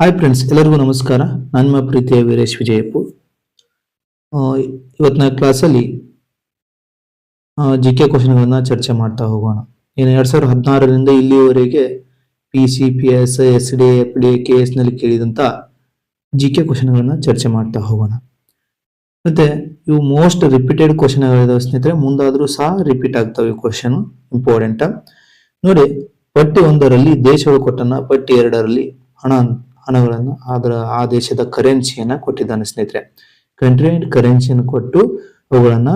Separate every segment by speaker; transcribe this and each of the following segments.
Speaker 1: Hi friends ಎಲ್ಲರಿಗೂ ನಮಸ್ಕಾರ. ನಾನು ನಿಮ್ಮ ಪ್ರೀತಿಯ ವೀರೇಶ್ ವಿಜಯಪು ಆ, ಇವತ್ತಿನ ಕ್ಲಾಸಲ್ಲಿ ಜಿ ಕೆ ಕ್ವಶನ್ಗಳನ್ನ ಚರ್ಚೆ ಮಾಡ್ತಾ ಹೋಗೋಣ. ಏನು ಎರಡು ಸಾವಿರದ ಹದಿನಾರರಿಂದ ಇಲ್ಲಿಯವರೆಗೆ P C P S S D F D K ಎಸ್ನಲ್ಲಿ ಕೇಳಿದಂತ ಜಿ ಕೆ ಕ್ವಶನ್ಗಳನ್ನ ಚರ್ಚೆ ಮಾಡ್ತಾ ಹೋಗೋಣ. ಮತ್ತೆ ಇವು ಮೋಸ್ಟ್ ರಿಪೀಟೆಡ್ ಕ್ವಶನ್ಗಳಿದಾವೆ ಸ್ನೇಹಿತರೆ. ಮುಂದಾದರೂ ಸಹ ರಿಪೀಟ್ ಆಗ್ತವೆ ಕ್ವಶನ್ ಇಂಪಾರ್ಟೆಂಟ್ ನೋಡಿ ಪಟ್ಟಿ ಒಂದರಲ್ಲಿ ದೇಶಗಳು ಕೊಟ್ಟನ ಪಟ್ಟಿ ಎರಡರಲ್ಲಿ ಹಣ ಹಣಗಳನ್ನು ಅದರ ಆ ದೇಶದ ಕರೆನ್ಸಿಯನ್ನ ಕೊಟ್ಟಿದ್ದಾನೆ ಸ್ನೇಹಿತರೆ. ಕಂಟ್ರಿ ಕರೆನ್ಸಿಯನ್ನು ಕೊಟ್ಟು ಅವುಗಳನ್ನ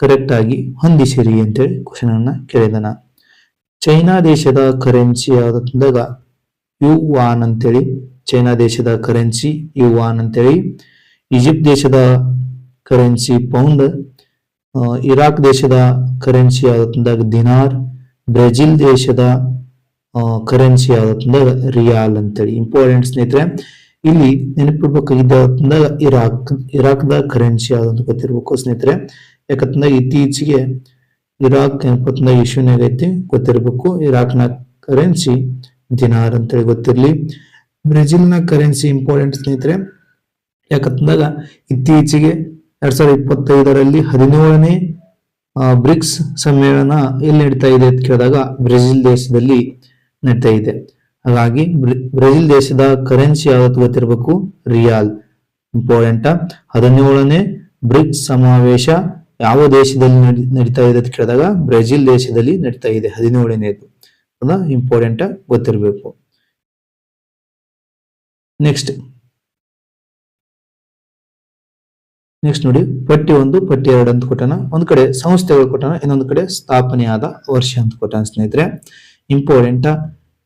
Speaker 1: ಕರೆಕ್ಟ್ ಆಗಿ ಹೊಂದಿಸಿರಿ ಅಂತೇಳಿ ಕ್ವಶನ್ ಅನ್ನ ಕೇಳಿದಾನ ಚೈನಾ ದೇಶದ ಕರೆನ್ಸಿ ಯಾವ್ದಂದಾಗ ಯು ವಾನ್ ಅಂತೇಳಿ, ಚೈನಾ ದೇಶದ ಕರೆನ್ಸಿ ಯು ವಾನ್ ಅಂತೇಳಿ, ಈಜಿಪ್ಟ್ ದೇಶದ ಕರೆನ್ಸಿ ಪೌಂಡ್ ಇರಾಕ್ ದೇಶದ ಕರೆನ್ಸಿ ಯಾವ್ದಂದಾಗ ದಿನಾರ್, ಬ್ರೆಜಿಲ್ ದೇಶದ ಕರೆನ್ಸಿ ಯಾವ್ದಂದಾಗ ರಿಯಾಲ್ ಅಂತೇಳಿ. ಇಂಪಾರ್ಟೆಂಟ್ ಸ್ನೇಹಿತರೆ, ಇಲ್ಲಿ ನೆನಪಿಡ್ಬೇಕಾಗಿದ್ದ ಯಾವ್ದಂದಾಗ ಇರಾಕ್, ಇರಾಕ್ದ ಕರೆನ್ಸಿ ಯಾವ್ದಂತ ಗೊತ್ತಿರ್ಬೇಕು ಸ್ನೇಹಿತರೆ. ಯಾಕಂತಂದ್ರೆ ಇತ್ತೀಚೆಗೆ ಇರಾಕ್ ನೆನಪತ್ತಿನ ಇಶ್ಯೂನಾಗ ಐತಿ, ಗೊತ್ತಿರ್ಬೇಕು. ಇರಾಕ್ನ ಕರೆನ್ಸಿ ದಿನಾರ್ ಅಂತೇಳಿ ಗೊತ್ತಿರ್ಲಿ. ಬ್ರೆಜಿಲ್ನ ಕರೆನ್ಸಿ ಇಂಪಾರ್ಟೆಂಟ್ ಸ್ನೇಹಿತರೆ. ಯಾಕಂದಾಗ ಇತ್ತೀಚೆಗೆ ಎರಡ್ ಸಾವಿರದ ಇಪ್ಪತ್ತೈದರಲ್ಲಿ ಹದಿನೇಳನೇ ಬ್ರಿಕ್ಸ್ ಸಮ್ಮೇಳನ ಎಲ್ಲಿ ನಡೀತಾ ಇದೆ ಅಂತ ಕೇಳಿದಾಗ ಬ್ರೆಜಿಲ್ ದೇಶದಲ್ಲಿ ನಡೀತಾ ಇದೆ. ಹಾಗಾಗಿ ಬ್ರೆ- ಬ್ರೆಜಿಲ್ ದೇಶದ ಕರೆನ್ಸಿ ಯಾವತ್ತು ಗೊತ್ತಿರಬೇಕು? ರಿಯಾಲ್. ಇಂಪಾರ್ಟೆಂಟ್? ಹದಿನೇಳನೇ ಬ್ರಿಕ್ಸ್ ಸಮಾವೇಶ ಯಾವ ದೇಶದಲ್ಲಿ ನಡಿ- ನಡೀತಾ ಇದೆ ಅಂತ ಕೇಳಿದಾಗ ಬ್ರೆಜಿಲ್ ದೇಶದಲ್ಲಿ ನಡೀತಾ ಇದೆ. ಹದಿನೇಳನೇದು. ಅದ ಇಂಪಾರ್ಟೆಂಟ್ ಗೊತ್ತಿರಬೇಕು. ನೆಕ್ಸ್ಟ್. ನೆಕ್ಸ್ಟ್ ನೋಡಿ, ಪಟ್ಟಿ ಒಂದು, ಪಟ್ಟಿ ಎರಡು ಅಂತ ಕೊಟ್ಟಣ ಒಂದ್ ಕಡೆ ಸಂಸ್ಥೆಗಳು ಕೊಟ್ಟಣ ಇನ್ನೊಂದು ಕಡೆ ಸ್ಥಾಪನೆಯಾದ ವರ್ಷ ಅಂತ ಕೊಟ್ಟಾನ ಸ್ನೇಹಿತರೆ. ಇಂಪಾರ್ಟೆಂಟ್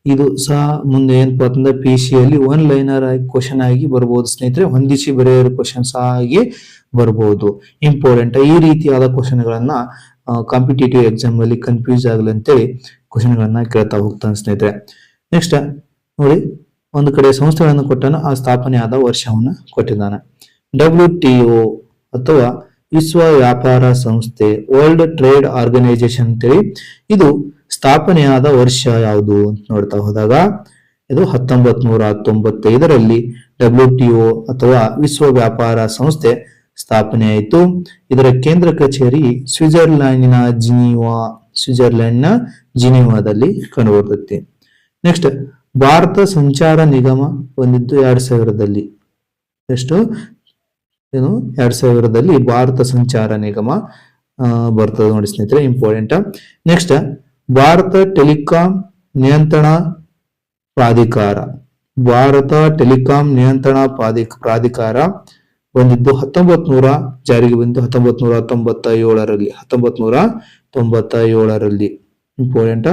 Speaker 1: ಇದು ಸಹ ಮುಂದೆ ಏನಪ್ಪ ಅಂತಂದ್ರೆ ಪಿ ಸಿ ಅಲ್ಲಿ ಒನ್ ಲೈನರ್ ಆಗಿ ಕ್ವಶನ್ ಆಗಿ ಬರ್ಬೋದು ಸ್ನೇಹಿತರೆ. ಹೊಂದಿಸಿ ಬರೆಯೋ ಕ್ವಶನ್ಸ್ ಆಗಿ ಬರ್ಬೋದು. ಇಂಪಾರ್ಟೆಂಟ್ ಈ ರೀತಿಯಾದ ಕ್ವಶನ್ ಗಳನ್ನ ಕಾಂಪಿಟೇಟಿವ್ ಎಕ್ಸಾಮ್ ಅಲ್ಲಿ ಕನ್ಫ್ಯೂಸ್ ಆಗಲಿ ಅಂತೇಳಿ ಕ್ವಶನ್ ಗಳನ್ನ ಕೇಳ್ತಾ ಹೋಗ್ತಾನೆ ಸ್ನೇಹಿತರೆ. ನೆಕ್ಸ್ಟ್ ನೋಡಿ, ಒಂದು ಕಡೆ ಸಂಸ್ಥೆಗಳನ್ನು ಕೊಟ್ಟಾನ, ಆ ಸ್ಥಾಪನೆ ಆದ ವರ್ಷವನ್ನು ಕೊಟ್ಟಿದ್ದಾನೆ. ಡಬ್ಲ್ಯೂ ಟಿ ಒ ಅಥವಾ ವಿಶ್ವ ವ್ಯಾಪಾರ ಸಂಸ್ಥೆ ವರ್ಲ್ಡ್ ಟ್ರೇಡ್ ಆರ್ಗನೈಸೇಷನ್ ಅಂತೇಳಿ. ಇದು ಸ್ಥಾಪನೆಯಾದ ವರ್ಷ ಯಾವುದು ಅಂತ ನೋಡ್ತಾ ಹೋದಾಗ ಇದು ಹತ್ತೊಂಬತ್ ನೂರ ತೊಂಬತ್ತೈದರಲ್ಲಿ ಡಬ್ಲ್ಯೂ ಟಿ ಒ ಅಥವಾ ವಿಶ್ವ ವ್ಯಾಪಾರ ಸಂಸ್ಥೆ ಸ್ಥಾಪನೆಯಾಯಿತು ಇದರ ಕೇಂದ್ರ ಕಚೇರಿ ಸ್ವಿಟ್ಜರ್ಲ್ಯಾಂಡಿನ ಜಿನಿವಾ ಸ್ವಿಟ್ಜರ್ಲೆಂಡ್ನ ಜಿನಿವಾದಲ್ಲಿ ಕಂಡುಬರುತ್ತದೆ. ನೆಕ್ಸ್ಟ್, ಭಾರತ ಸಂಚಾರ ನಿಗಮ ಬಂದಿದ್ದು ಎರಡ್ ಸಾವಿರದಲ್ಲಿ. ಎಷ್ಟು ಏನು? ಎರಡ್ ಸಾವಿರದಲ್ಲಿ ಭಾರತ ಸಂಚಾರ ನಿಗಮ ಬರ್ತದೆ ನೋಡಿ ಸ್ನೇಹಿತರೆ ಇಂಪಾರ್ಟೆಂಟ್ ನೆಕ್ಸ್ಟ್ ಭಾರತ ಟೆಲಿಕಾಂ ನಿಯಂತ್ರಣ ಪ್ರಾಧಿಕಾರ. ಭಾರತ ಟೆಲಿಕಾಂ ನಿಯಂತ್ರಣ ಪ್ರಾಧಿ ಪ್ರಾಧಿಕಾರ ಬಂದಿದ್ದು ಹತ್ತೊಂಬತ್ ನೂರ ಜಾರಿಗೆ ಬಂದು ಹತ್ತೊಂಬತ್ ನೂರ ತೊಂಬತ್ತ ಏಳರಲ್ಲಿ ಹತ್ತೊಂಬತ್ ನೂರ ತೊಂಬತ್ತ ಏಳರಲ್ಲಿ ಇಂಪಾರ್ಟೆಂಟ್?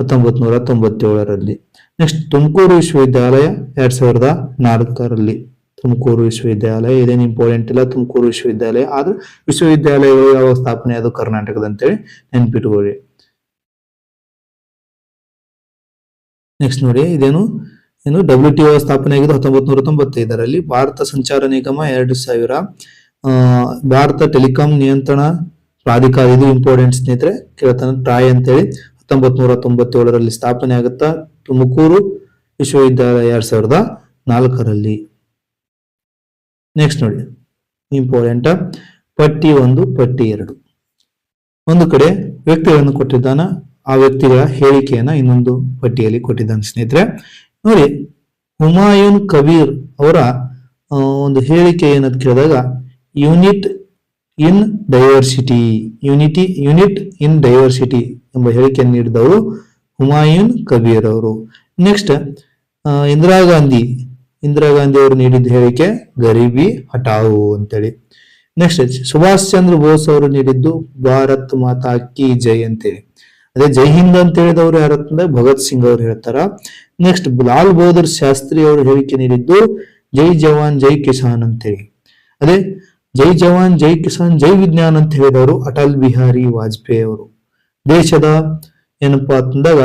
Speaker 1: ಹತ್ತೊಂಬತ್ ನೂರ ತೊಂಬತ್ತೇಳರಲ್ಲಿ. ನೆಕ್ಸ್ಟ್ ತುಮಕೂರು ವಿಶ್ವವಿದ್ಯಾಲಯ ಎರಡ್ ಸಾವಿರದ ನಾಲ್ಕರಲ್ಲಿ. ತುಮಕೂರು ವಿಶ್ವವಿದ್ಯಾಲಯ, ಇದೇನು ಇಂಪಾರ್ಟೆಂಟ್ ಇಲ್ಲ ತುಮಕೂರು ವಿಶ್ವವಿದ್ಯಾಲಯ, ಆದ್ರೆ ವಿಶ್ವವಿದ್ಯಾಲಯಗಳು ಯಾವಾಗ ಸ್ಥಾಪನೆ ಅದು ಕರ್ನಾಟಕದ ಅಂತೇಳಿ ನೆನ್ಪಿಟ್ಕೊಳ್ಳಿ. ನೆಕ್ಸ್ಟ್ ನೋಡಿ, ಇದೇನು? ಏನು? ಡಬ್ಲ್ಯೂ ಟಿ ಸ್ಥಾಪನೆ ಆಗಿದ್ದು ಹತ್ತೊಂಬತ್ ನೂರ ತೊಂಬತ್ತೈದರಲ್ಲಿ ಭಾರತ ಸಂಚಾರ ನಿಗಮ ಎರಡು ಸಾವಿರ ಭಾರತ ಟೆಲಿಕಾಂ ನಿಯಂತ್ರಣ ಪ್ರಾಧಿಕಾರ, ಇದು ಇಂಪಾರ್ಟೆಂಟ್ ಸ್ನೇಹಿತರೆ, ಕೇಳ್ತಾನೆ ಟ್ರಾಯ್ ಅಂತೇಳಿ. ಹತ್ತೊಂಬತ್ ನೂರ ತೊಂಬತ್ತೇಳರಲ್ಲಿ ಸ್ಥಾಪನೆ ಆಗುತ್ತಾ? ತುಮಕೂರು ವಿಶ್ವವಿದ್ಯಾಲಯ ಎರಡ್ ಸಾವಿರದ ನಾಲ್ಕರಲ್ಲಿ. ನೆಕ್ಸ್ಟ್ ನೋಡಿ ಇಂಪಾರ್ಟೆಂಟ್ ಪಟ್ಟಿ ಒಂದು, ಪಟ್ಟಿ ಎರಡು. ಒಂದು ಕಡೆ ವ್ಯಕ್ತಿಗಳನ್ನು ಕೊಟ್ಟಿದ್ದಾನ ಆ ವ್ಯಕ್ತಿಗಳ ಹೇಳಿಕೆಯನ್ನ ಇನ್ನೊಂದು ಪಟ್ಟಿಯಲ್ಲಿ ಕೊಟ್ಟಿದ್ದಾನೆ ಸ್ನೇಹಿತರೆ. ನೋಡಿ, ಹುಮಾಯೂನ್ ಕಬೀರ್ ಅವರ ಒಂದು ಹೇಳಿಕೆ ಏನಂತ ಕೇಳಿದಾಗ, unit in diversity, unity, unit in diversity ಎಂಬ ಹೇಳಿಕೆಯನ್ನು ನೀಡಿದವರು ಹುಮಾಯೂನ್ ಕಬೀರ್ ಅವರು. ನೆಕ್ಸ್ಟ್ ಇಂದಿರಾ ಗಾಂಧಿ ಇಂದಿರಾ ಗಾಂಧಿ ಅವರು ನೀಡಿದ ಹೇಳಿಕೆ, ಗರೀಬಿ ಹಟಾವು ಅಂತೇಳಿ. ನೆಕ್ಸ್ಟ್, ಸುಭಾಷ್ ಚಂದ್ರ ಬೋಸ್ ಅವರು ನೀಡಿದ್ದು, ಭಾರತ್ ಮಾತಾ ಕಿ ಜೈ ಅಂತೇಳಿ. ಅದೇ ಜೈ ಹಿಂದ್ ಅಂತ ಹೇಳಿದವರು ಯಾರಂತಂದ್ರೆ ಭಗತ್ ಸಿಂಗ್ ಅವರು ಹೇಳ್ತಾರ. ನೆಕ್ಸ್ಟ್ ಲಾಲ್ ಬಹದ್ದೂರ್ ಶಾಸ್ತ್ರಿ ಅವರು ಹೇಳಿಕೆ ನೀಡಿದ್ದು ಜೈ ಜವಾನ್, ಜೈ ಕಿಸಾನ್ ಅಂತೇಳಿ. ಅದೇ ಜೈ ಜವಾನ್, ಜೈ ಕಿಸಾನ್, ಜೈ ವಿಜ್ಞಾನ್ ಅಂತ ಹೇಳಿದವರು ಅಟಲ್ ಬಿಹಾರಿ ವಾಜಪೇಯಿ ಅವರು. ದೇಶದ ಏನಪ್ಪಾ ಅಂತಂದಾಗ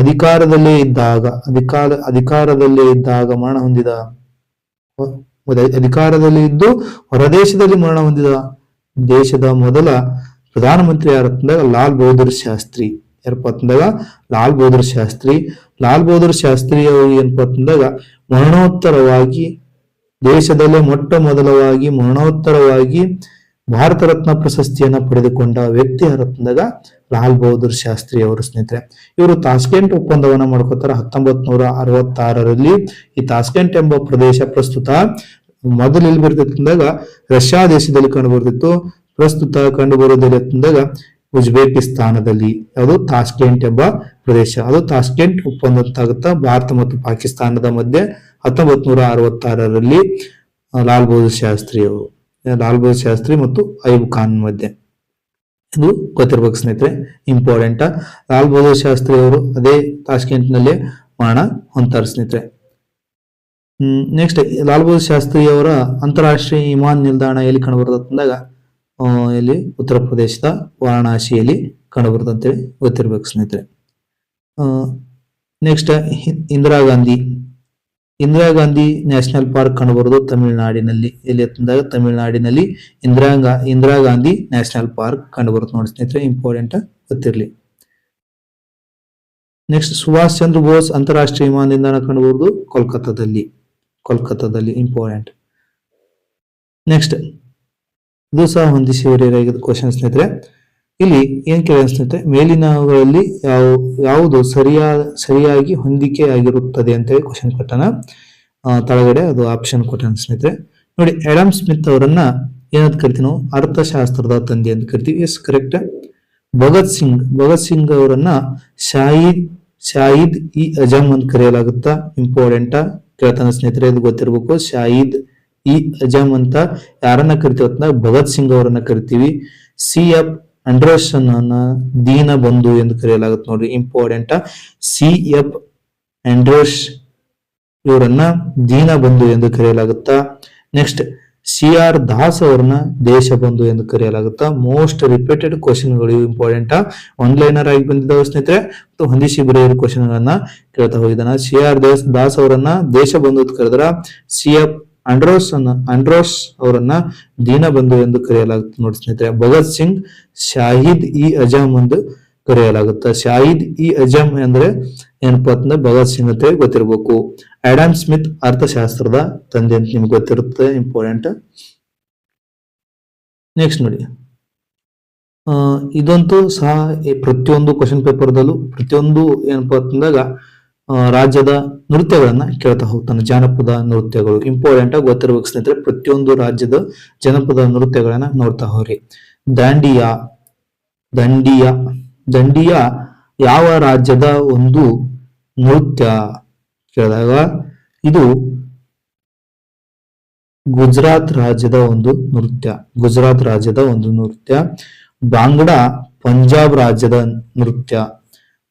Speaker 1: ಅಧಿಕಾರದಲ್ಲೇ ಇದ್ದಾಗ, ಅಧಿಕಾರ, ಅಧಿಕಾರದಲ್ಲೇ ಇದ್ದಾಗ ಮರಣ ಹೊಂದಿದ ಅಧಿಕಾರದಲ್ಲಿ ಇದ್ದು ಹೊರದೇಶದಲ್ಲಿ ಮರಣ ಹೊಂದಿದ ದೇಶದ ಮೊದಲ ಪ್ರಧಾನಮಂತ್ರಿ ಯಾರಂತಂದಾಗ ಲಾಲ್ ಬಹದ್ದೂರ್ ಶಾಸ್ತ್ರಿ. ಯಾರಪ್ಪ ಅಂತಂದಾಗ? ಲಾಲ್ ಬಹದ್ದೂರ್ ಶಾಸ್ತ್ರಿ. ಲಾಲ್ ಬಹದ್ದೂರ್ ಶಾಸ್ತ್ರಿ ಅವರು ಏನಪ್ಪ ಅಂತಂದಾಗ, ಮರಣೋತ್ತರವಾಗಿ ದೇಶದಲ್ಲೇ ಮೊಟ್ಟ ಮೊದಲವಾಗಿ ಮರಣೋತ್ತರವಾಗಿ ಭಾರತ ರತ್ನ ಪ್ರಶಸ್ತಿಯನ್ನ ಪಡೆದುಕೊಂಡ ವ್ಯಕ್ತಿ ಅಂತಂದಾಗ, ಲಾಲ್ ಬಹದ್ದೂರ್ ಶಾಸ್ತ್ರಿ ಅವರು ಸ್ನೇಹಿತರೆ. ಇವರು ತಾಸ್ಕೆಂಟ್ ಒಪ್ಪಂದವನ್ನ ಮಾಡ್ಕೋತಾರ ಹತ್ತೊಂಬತ್ ನೂರ ಅರವತ್ತಾರರಲ್ಲಿ ಈ ತಾಸ್ಕೆಂಟ್ ಎಂಬ ಪ್ರದೇಶ ಪ್ರಸ್ತುತ ಮೊದಲು ಎಲ್ಲಿ ಬರ್ತಿತ್ತು ಅಂದಾಗ ರಷ್ಯಾ ದೇಶದಲ್ಲಿ ಕಂಡು ಬರ್ತಿತ್ತು. ಪ್ರಸ್ತುತ ಕಂಡು ಅಂತಂದಾಗ ಉಜ್ಬೇಕಿಸ್ತಾನದಲ್ಲಿ. ಅದು ತಾಸ್ಕೆಂಟ್ ಎಂಬ ಪ್ರದೇಶ. ಅದು ತಾಸ್ಕೆಂಟ್ ಒಪ್ಪಂದ ಭಾರತ ಮತ್ತು ಪಾಕಿಸ್ತಾನದ ಮಧ್ಯೆ ಹತ್ತೊಂಬತ್ ನೂರ ಅರವತ್ತಾರರಲ್ಲಿ ಲಾಲ್ ಬಹದ್ದೂರ್ ಶಾಸ್ತ್ರಿ ಅವರು ಲಾಲ್ ಬಹದ್ದೂರ್ ಶಾಸ್ತ್ರಿ ಮತ್ತು ಐಬ್ ಖಾನ್ ಮಧ್ಯೆ. ಇದು ಗೊತ್ತಿರ್ಬೇಕು ಸ್ನೇಹಿತರೆ ಇಂಪಾರ್ಟೆಂಟ್ ಲಾಲ್ ಬಹದ್ದೂರ್ ಶಾಸ್ತ್ರಿ ಅವರು ಅದೇ ತಾಸ್ಕೆಂಟ್ನಲ್ಲಿ ಮರಣ ಹೊಂತಾರೆ ಸ್ನೇಹಿತರೆ. ನೆಕ್ಸ್ಟ್ ಲಾಲ್ ಬಹದ್ದೂರ್ ಶಾಸ್ತ್ರಿ ಅವರ ಅಂತಾರಾಷ್ಟ್ರೀಯ ವಿಮಾನ ನಿಲ್ದಾಣ ಎಲ್ಲಿ ಕಂಡುಬರ್ತಂದಾಗ ಇಲ್ಲಿ ಉತ್ತರ ಪ್ರದೇಶದ ವಾರಣಾಸಿಯಲ್ಲಿ ಕಂಡುಬರುತ್ತೆ ಅಂತೇಳಿ ಗೊತ್ತಿರ್ಬೇಕು ಸ್ನೇಹಿತರೆ. Next Indira Gandhi. Indira Gandhi national park ಕಂಡುಬರೋದು ತಮಿಳುನಾಡಿನಲ್ಲಿ. ಎಲ್ಲಿ ಅಂತಂದಾಗ ತಮಿಳುನಾಡಿನಲ್ಲಿ ಇಂದಿರಾ ಗಾ- ಇಂದಿರಾ ಗಾಂಧಿ ನ್ಯಾಷನಲ್ ಪಾರ್ಕ್ ಕಂಡುಬರುತ್ತೆ ನೋಡಿ ಸ್ನೇಹಿತರೆ ಇಂಪಾರ್ಟೆಂಟ್ ಗೊತ್ತಿರಲಿ. ನೆಕ್ಸ್ಟ್ ಸುಭಾಷ್ ಚಂದ್ರ ಬೋಸ್ ಅಂತಾರಾಷ್ಟ್ರೀಯ ವಿಮಾನ ನಿಲ್ದಾಣ ಕಂಡುಬರುವುದು ಕೋಲ್ಕತ್ತಾದಲ್ಲಿ. ಕೋಲ್ಕತ್ತಾದಲ್ಲಿ ಇಂಪಾರ್ಟೆಂಟ್ ನೆಕ್ಸ್ಟ್ ಇದು ಸಹ ಹೊಂದಿಸಿದ ಕ್ವಶನ್ ಸ್ನೇಹಿತರೆ. ಇಲ್ಲಿ ಏನ್ ಕೇಳಿದ ಸ್ನೇಹಿತರೆ? ಮೇಲಿನವುಗಳಲ್ಲಿ ಯಾವ, ಯಾವುದು ಸರಿಯಾದ ಸರಿಯಾಗಿ ಹೊಂದಿಕೆ ಆಗಿರುತ್ತದೆ ಅಂತೇಳಿ ಕ್ವಶನ್ ಕೊಟ್ಟನ. ತಳಗಡೆ ಅದು ಆಪ್ಷನ್ ಕೊಟ್ಟನ ಸ್ನೇಹಿತರೆ. ನೋಡಿ ಆಡಮ್ ಸ್ಮಿತ್ ಅವರನ್ನ ಏನಂತ ಕರಿತೀವಿ ನಾವು? ಅರ್ಥಶಾಸ್ತ್ರದ ತಂದೆ ಅಂತ ಕರಿತೀವಿ. ಎಸ್ ಕರೆಕ್ಟ್ ಭಗತ್ ಸಿಂಗ್ ಭಗತ್ ಸಿಂಗ್ ಅವರನ್ನ ಶಾಹಿದ್ ಶಾಹಿದ್ ಇ ಅಜಮ್ ಅಂತ ಕರೆಯಲಾಗುತ್ತಾ? ಇಂಪಾರ್ಟೆಂಟ್ ಕೇಳ್ತಾನೆ ಸ್ನೇಹಿತರೆ, ಇದು ಗೊತ್ತಿರಬೇಕು. ಶಾಹಿದ್ ಇ ಅಜಮ್ ಅಂತ ಯಾರನ್ನ ಕರಿತೀವಿ ಅಂತ ಭಗತ್ ಸಿಂಗ್ ಅವರನ್ನ ಕರಿತೀವಿ. ಸಿ ಎಫ್ ಅಂಡರ್ಸನ್ ಅನ್ನ ದೀನ ಬಂಧು ಎಂದು ಕರೆಯಲಾಗುತ್ತೆ ನೋಡ್ರಿ, ಇಂಪಾರ್ಟೆಂಟ್. ಸಿ ಎಫ್ ಆಂಡ್ರೋಸ್ ಇವರನ್ನ ದೀನ ಬಂಧು ಎಂದು ಕರೆಯಲಾಗುತ್ತಾ. ನೆಕ್ಸ್ಟ್, ಸಿ ಆರ್ ದಾಸ್ ಅವ್ರನ್ನ ದೇಶ ಬಂಧು ಎಂದು ಕರೆಯಲಾಗುತ್ತ. ಮೋಸ್ಟ್ ರಿಪೀಟೆಡ್ ಕ್ವಶನ್ಗಳು ಇಂಪಾರ್ಟೆಂಟ್ ಲೈನರ್ ಆಗಿ ಬಂದಿದ್ದಾವೆ ಸ್ನೇಹಿತರೆ. ಮತ್ತು ಹೊಂದಿಸಿ ಬರೆಯೋ ಕ್ವಶನ್ ಗಳನ್ನ ಕೇಳ್ತಾ ಹೋಗಿದ್ದಾನ. ಸಿ ಆರ್ ದಾಸ್ ದಾಸ್ ಅವರನ್ನ ದೇಶ ಬಂಧು ಕರೆದ್ರ. ಸಿ ಎಫ್ ಅಂಡ್ರೋಸ್ ಅನ್ನ, ಅಂಡ್ರೋಸ್ ಅವರನ್ನ ದೀನ ಬಂಧು ಎಂದು ಕರೆಯಲಾಗುತ್ತೆ ನೋಡಿ ಸ್ನೇಹಿತರೆ. ಭಗತ್ ಸಿಂಗ್, ಶಾಹಿದ್ ಇ ಅಜಮ್ ಎಂದು ಕರೆಯಲಾಗುತ್ತೆ. ಶಾಹಿದ್ ಇ ಅಜಮ್ ಅಂದ್ರೆ ಏನಪ್ಪಾ ಅಂತಂದ್ರೆ ಭಗತ್ ಸಿಂಗ್ ಅಂತ ಗೊತ್ತಿರಬೇಕು. ಆಡಮ್ ಸ್ಮಿತ್, ಅರ್ಥಶಾಸ್ತ್ರದ ತಂದೆ ಅಂತ ನಿಮ್ಗೆ ಗೊತ್ತಿರುತ್ತೆ ಇಂಪಾರ್ಟೆಂಟ್ ನೆಕ್ಸ್ಟ್ ನೋಡಿ. ಇದಂತೂ ಸಹ ಪ್ರತಿಯೊಂದು ಕ್ವಶನ್ ಪೇಪರ್ದಲ್ಲೂ ಪ್ರತಿಯೊಂದು ಏನಪ್ಪಾ ಅಂತಂದಾಗ ರಾಜ್ಯದ ನೃತ್ಯಗಳನ್ನ ಕೇಳ್ತಾ ಹೋಗ್ತಾನೆ. ಜಾನಪದ ನೃತ್ಯಗಳು ಇಂಪಾರ್ಟೆಂಟ್ ಆಗಿ ಗೊತ್ತಿರ್ಬೇಕು ಸ್ನೇಹಿತರೆ, ಪ್ರತಿಯೊಂದು ರಾಜ್ಯದ ಜನಪದ ನೃತ್ಯಗಳನ್ನ ನೋಡ್ತಾ ಹೋಗ್ರಿ. ದಾಂಡಿಯಾ, ದಂಡಿಯ ದಂಡಿಯ ಯಾವ ರಾಜ್ಯದ ಒಂದು ನೃತ್ಯ? ಕೇಳಿದಾಗ ಇದು ಗುಜರಾತ್ ರಾಜ್ಯದ ಒಂದು ನೃತ್ಯ. ಗುಜರಾತ್ ರಾಜ್ಯದ ಒಂದು ನೃತ್ಯ. ಬಾಂಗ್ಡಾ, ಪಂಜಾಬ್ ರಾಜ್ಯದ ನೃತ್ಯ.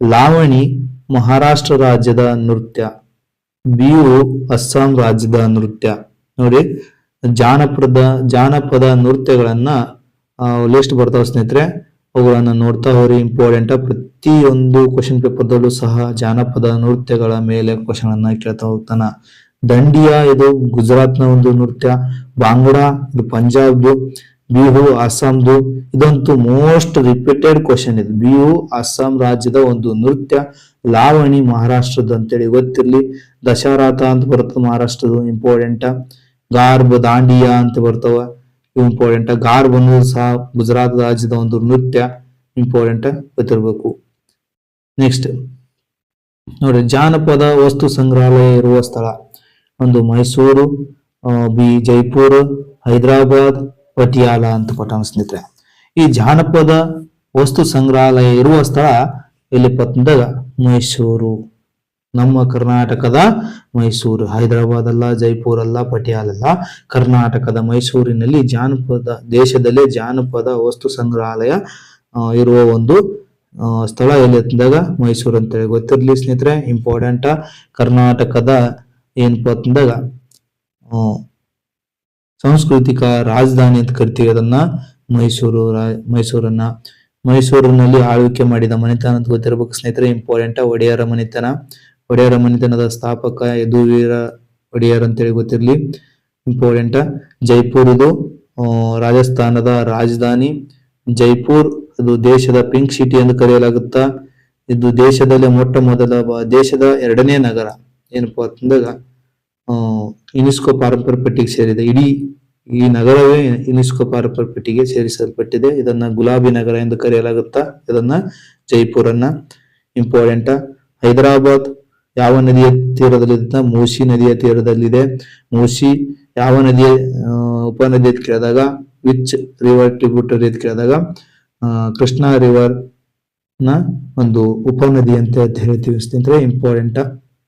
Speaker 1: ಲಾವಣಿ ಮಹಾರಾಷ್ಟ್ರ ರಾಜ್ಯದ ನೃತ್ಯ, ಬಿಯು ಅಸ್ಸಾಂ ರಾಜ್ಯದ ನೃತ್ಯ. ನೋಡಿ ಜಾನಪದ ಜಾನಪದ ನೃತ್ಯಗಳನ್ನ ಲಿಸ್ಟ್ ಬರ್ತಾವ ಸ್ನೇಹಿತರೆ. ಅವುಗಳನ್ನ ನೋಡ್ತಾ ಹೋರಿ ಇಂಪಾರ್ಟೆಂಟ್ ಪ್ರತಿಯೊಂದು ಕ್ವಶನ್ ಪೇಪರ್ದಲ್ಲೂ ಸಹ ಜಾನಪದ ನೃತ್ಯಗಳ ಮೇಲೆ ಕ್ವಶನ್ ಅನ್ನ ಕೇಳ್ತಾ ಹೋಗ್ತಾನ. ದಂಡಿಯಾ, ಇದು ಗುಜರಾತ್ನ ಒಂದು ನೃತ್ಯ. ಬಾಂಗ್ಡಾ, ಇದು ಪಂಜಾಬ್ದು. ಬಿಹು, ಅಸ್ಸಾಂದು, ಇದಂತೂ ಮೋಸ್ಟ್ ರಿಪೀಟೆಡ್ ಕ್ವಶನ್ ಇದು. ಬಿಹು, ಅಸ್ಸಾಂ ರಾಜ್ಯದ ಒಂದು ನೃತ್ಯ, ಲಾವಣಿ ಮಹಾರಾಷ್ಟ್ರದ ಅಂತೇಳಿ ಗೊತ್ತಿರ್ಲಿ. ದಶರಾಥ ಅಂತ ಬರ್ತದೆ ಮಹಾರಾಷ್ಟ್ರದು ಇಂಪಾರ್ಟೆಂಟ್ ಗಾರ್ಬ್, ದಾಂಡಿಯಾ ಅಂತ ಬರ್ತವ ಇಂಪಾರ್ಟೆಂಟ್ ಗಾರ್ಬ್ ಅನ್ನೋದು ಸಹ ಗುಜರಾತ್ ರಾಜ್ಯದ ಒಂದು ನೃತ್ಯ ಇಂಪಾರ್ಟೆಂಟ್ ಗೊತ್ತಿರ್ಬೇಕು. ನೆಕ್ಸ್ಟ್ ನೋಡಿ, ಜಾನಪದ ವಸ್ತು ಸಂಗ್ರಹಾಲಯ ಇರುವ ಸ್ಥಳ. ಒಂದು ಮೈಸೂರು ಬಿ, ಜೈಪುರ್, ಹೈದರಾಬಾದ್ ಪಟಿಯಾಲ ಅಂತ ಕೊಟ್ಟಾನ ಸ್ನೇಹಿತರೆ. ಈ ಜಾನಪದ ವಸ್ತು ಸಂಗ್ರಹಾಲಯ ಇರುವ ಸ್ಥಳ ಇಲ್ಲಿ ಅಂತಂದಾಗ ಮೈಸೂರು. ನಮ್ಮ ಕರ್ನಾಟಕದ ಮೈಸೂರು. ಹೈದರಾಬಾದ್ ಅಲ್ಲ ಜೈಪುರ್ ಅಲ್ಲ ಪಟಿಯಾಲ ಅಲ್ಲ ಕರ್ನಾಟಕದ ಮೈಸೂರಿನಲ್ಲಿ ಜಾನಪದ, ದೇಶದಲ್ಲೇ ಜಾನಪದ ವಸ್ತು ಸಂಗ್ರಹಾಲಯ ಇರುವ ಒಂದು ಸ್ಥಳ ಎಲ್ಲಿ ಎತ್ತಿದಾಗ ಮೈಸೂರು ಅಂತೇಳಿ. ಗೊತ್ತಿರಲಿ ಸ್ನೇಹಿತರೆ ಇಂಪಾರ್ಟೆಂಟ್ ಕರ್ನಾಟಕದ ಏನಪ್ಪ ಅಂತಂದಾಗ ಸಾಂಸ್ಕೃತಿಕ ರಾಜಧಾನಿ ಅಂತ ಕರಿತೀವಿ ಅದನ್ನ ಮೈಸೂರು ಮೈಸೂರನ್ನ. ಮೈಸೂರಿನಲ್ಲಿ ಆಳ್ವಿಕೆ ಮಾಡಿದ ಮನೆತನ ಅಂತ ಗೊತ್ತಿರಬೇಕು ಸ್ನೇಹಿತರೆ ಇಂಪಾರ್ಟೆಂಟ್ ಒಡೆಯರ ಮನೆತನ. ಒಡೆಯರ ಮನೆತನದ ಸ್ಥಾಪಕ ಯದುವೀರ ಒಡೆಯರ್ ಅಂತೇಳಿ ಗೊತ್ತಿರಲಿ. ಇಂಪಾರ್ಟೆಂಟ್ ಜೈಪುರ್ ಇದು ರಾಜಸ್ಥಾನದ ರಾಜಧಾನಿ. ಜೈಪುರ್, ಅದು ದೇಶದ ಪಿಂಕ್ ಸಿಟಿ ಎಂದು ಕರೆಯಲಾಗುತ್ತ. ಇದು ದೇಶದಲ್ಲಿ ಮೊಟ್ಟ ಮೊದಲ ದೇಶದ ಎರಡನೇ ನಗರ. ಏನಪ್ಪಾ ಅಂತಂದಾಗ ಯುನೆಸ್ಕೋ ಪಾರಂಪರ ಪಟ್ಟಿಗೆ ಸೇರಿದೆ. ಇಡೀ ಈ ನಗರವೇ ಯುನೆಸ್ಕೋ ಪಾರಂಪರ ಪಟ್ಟಿಗೆ ಸೇರಿಸಲ್ಪಟ್ಟಿದೆ. ಇದನ್ನ ಗುಲಾಬಿ ನಗರ ಎಂದು ಕರೆಯಲಾಗುತ್ತ, ಇದನ್ನ ಜೈಪುರನ್ನ ಇಂಪಾರ್ಟೆಂಟ್. ಹೈದರಾಬಾದ್ ಯಾವ ನದಿಯ ತೀರದಲ್ಲಿದ್ದ? ಮೂಸಿ ನದಿಯ ತೀರದಲ್ಲಿದೆ. ಮೂಸಿ ಯಾವ ನದಿಯ ಉಪನದಿ ಅಂತ ಕೇಳಿದಾಗ? ವಿಚ್ ರಿವರ್ ಟ್ರಿಬ್ಯೂಟರಿ ಅಂತ ಕೇಳಿದಾಗ ಕೃಷ್ಣಾ ಕೃಷ್ಣ ರಿವರ್ನ ಒಂದು ಉಪನದಿ ಅಂತ ಹೇಳ್ತೀವಿ. ಸ್ನೇಹಿತರೆ, ಇಂಪಾರ್ಟೆಂಟ್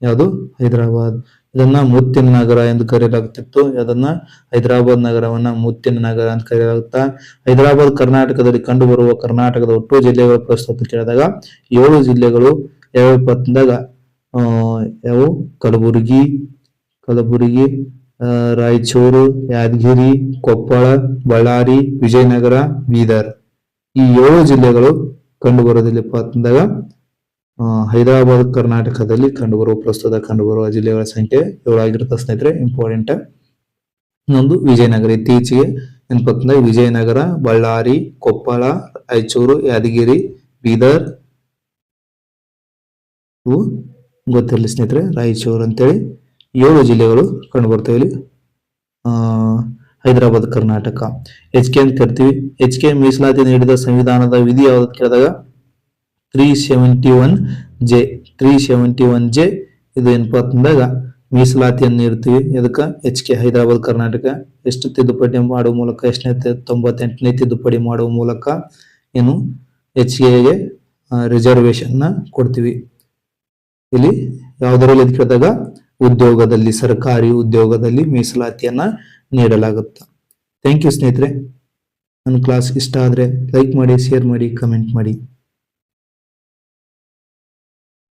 Speaker 1: ಯಾವುದು? ಹೈದರಾಬಾದ್. ಇದನ್ನ ಮುತ್ತಿನ ನಗರ ಎಂದು ಕರೆಯಲಾಗುತ್ತಿತ್ತು. ಅದನ್ನ ಹೈದರಾಬಾದ್ ನಗರವನ್ನ ಮುತ್ತಿನ ನಗರ ಅಂತ ಕರೆಯಲಾಗುತ್ತ ಹೈದರಾಬಾದ್ ಕರ್ನಾಟಕದಲ್ಲಿ ಕಂಡುಬರುವ ಕರ್ನಾಟಕದ ಒಟ್ಟು ಜಿಲ್ಲೆಗಳ ಪ್ರಸ್ತುತ ಕೇಳಿದಾಗ ಏಳು ಜಿಲ್ಲೆಗಳು ಅಂತಂದಾಗ ಆ ಯಾವ? ಕಲಬುರಗಿ ಕಲಬುರಗಿ ರಾಯಚೂರು ಯಾದಗಿರಿ ಕೊಪ್ಪಳ ಬಳ್ಳಾರಿ ವಿಜಯನಗರ ಬೀದರ್. ಈ ಏಳು ಜಿಲ್ಲೆಗಳು ಕಂಡು ಅಂತಂದಾಗ ಆ, ಹೈದರಾಬಾದ್ ಕರ್ನಾಟಕದಲ್ಲಿ ಕಂಡುಬರುವ ಪ್ರಸ್ತುತ ಕಂಡುಬರುವ ಜಿಲ್ಲೆಗಳ ಸಂಖ್ಯೆ ಏಳಾಗಿರುತ್ತೆ ಸ್ನೇಹಿತರೆ ಇಂಪಾರ್ಟೆಂಟ್ ಇನ್ನೊಂದು ವಿಜಯನಗರ. ಇತ್ತೀಚೆಗೆ ಏನಪ್ಪ ವಿಜಯನಗರ ಬಳ್ಳಾರಿ ಕೊಪ್ಪಳ ರಾಯಚೂರು ಯಾದಗಿರಿ ಬೀದರ್ ಇವು ಗೊತ್ತಿರಲಿ ಸ್ನೇಹಿತರೆ ರಾಯಚೂರು ಅಂತೇಳಿ ಏಳು ಜಿಲ್ಲೆಗಳು ಕಂಡು ಇಲ್ಲಿ. ಆ, ಹೈದರಾಬಾದ್ ಕರ್ನಾಟಕ. ಎಚ್ ಕೆ ಅಂತ ಕರಿತೀವಿ ಎಚ್ ಕೆ ಮೀಸಲಾತಿ ನೀಡಿದ ಸಂವಿಧಾನದ ವಿಧಿ ಯಾವ್ದು ಕೇಳಿದಾಗ three seventy one J three seventy one J ಇದು ಏನಪ್ಪ ಅಂತಂದಾಗ ಮೀಸಲಾತಿಯನ್ನು ಇರ್ತೀವಿ ಇದಕ್ಕೆ ಎಚ್ ಕೆ ಹೈದರಾಬಾದ್, ಕರ್ನಾಟಕ. ಎಷ್ಟು ತಿದ್ದುಪಡಿ ಮಾಡುವ ಮೂಲಕ, ಎಷ್ಟನೇ ತೊಂಬತ್ತೆಂಟನೇ ತಿದ್ದುಪಡಿ ಮಾಡುವ ಮೂಲಕ ಏನು ಎಚ್ ಕೆಗೆ ರಿಸರ್ವೇಶನ್ನ ಕೊಡ್ತೀವಿ. ಇಲ್ಲಿ ಯಾವುದರಲ್ಲಿ ಕೇಳಿದಾಗ ಉದ್ಯೋಗದಲ್ಲಿ, ಸರ್ಕಾರಿ ಉದ್ಯೋಗದಲ್ಲಿ ಮೀಸಲಾತಿಯನ್ನು ನೀಡಲಾಗುತ್ತೆ. ಥ್ಯಾಂಕ್ ಯು ಸ್ನೇಹಿತರೆ. ನನ್ನ ಕ್ಲಾಸ್ ಇಷ್ಟ ಆದರೆ ಲೈಕ್ ಮಾಡಿ, ಶೇರ್ ಮಾಡಿ, ಕಮೆಂಟ್ ಮಾಡಿ.